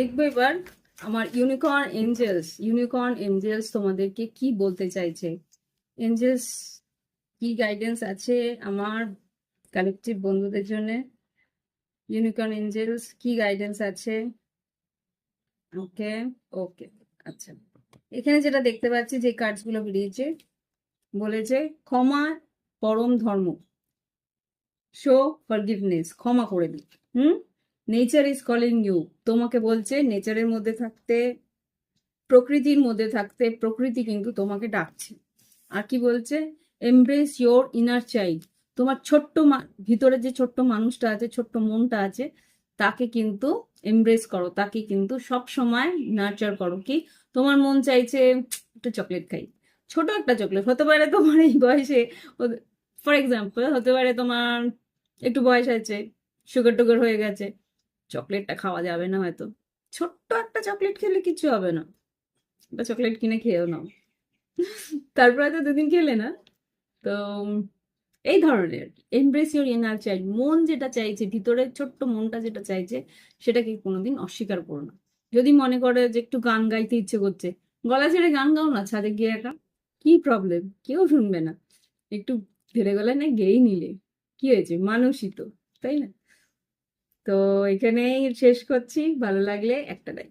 দেখব এবার আমার ইউনিকর্ন এঞ্জেলস ইউনিকর্ন এঞ্জেলস তোমাদেরকে কি বলতে চাইছে? এঞ্জেলস কি গাইডেন্স আছে আমার কালেকটিভ বন্ধুদের জন্য? ইউনিকর্ন এঞ্জেলস কি গাইডেন্স আছে? ওকে ওকে আচ্ছা। এখানে যেটা দেখতে পাচ্ছি যে কার্ডসগুলো বেরিয়েছে, বলেছে ক্ষমা পরম ধর্ম। শো ফরগিভনেস ক্ষমা করে দিই hmm? Nature is calling you তোমাকে বলছে নেচারের মধ্যে থাকতে, প্রকৃতির মধ্যে থাকতে, প্রকৃতি কিন্তু তোমাকে ডাকছে। আর কি বলছে? এমব্রেস ইয়োর ইনার চাইল্ড তোমার ছোট্ট ভিতরে যে ছোট্ট মানুষটা আছে, ছোট্ট মনটা আছে, তাকে কিন্তু এমব্রেস করো, তাকে কিন্তু সব সময় নার্চার করো কি? তোমার মন চাইছে একটু চকলেট খাই। ছোট একটা চকলেট হতে পারে তোমার এই বয়সে ফর এক্সাম্পল হতে পারে তোমার একটু বয়স আছে সুগার টুগার হয়ে গেছে। চকলেটটা খাওয়া যাবে না হয়তো। ছোট্ট একটা চকলেট খেলে কিছু হবে না। একটা চকলেট কিনে খেয়েও নাও। তারপরে তো দুদিন খেলে না। তো এই ধরনের এমব্রেস ইউর ইনার চাইল্ড মন যেটা চাইছে, ভিতরের ছোট্ট মনটা যেটা চাইছে, সেটাকে কোনোদিন অস্বীকার করো না। যদি মনে করে যে একটু গান গাইতে ইচ্ছে করছে, গলা ছেড়ে গান গাও না, ছাদে গিয়ে একা। কি প্রবলেম কেউ শুনবে না। একটু ধীরে গলায় না গেয়েই নিলে। কি হয়েছে? মানুষই তো, তাই না? তো এখানেই শেষ করছি। ভালো লাগলে একটা লাইক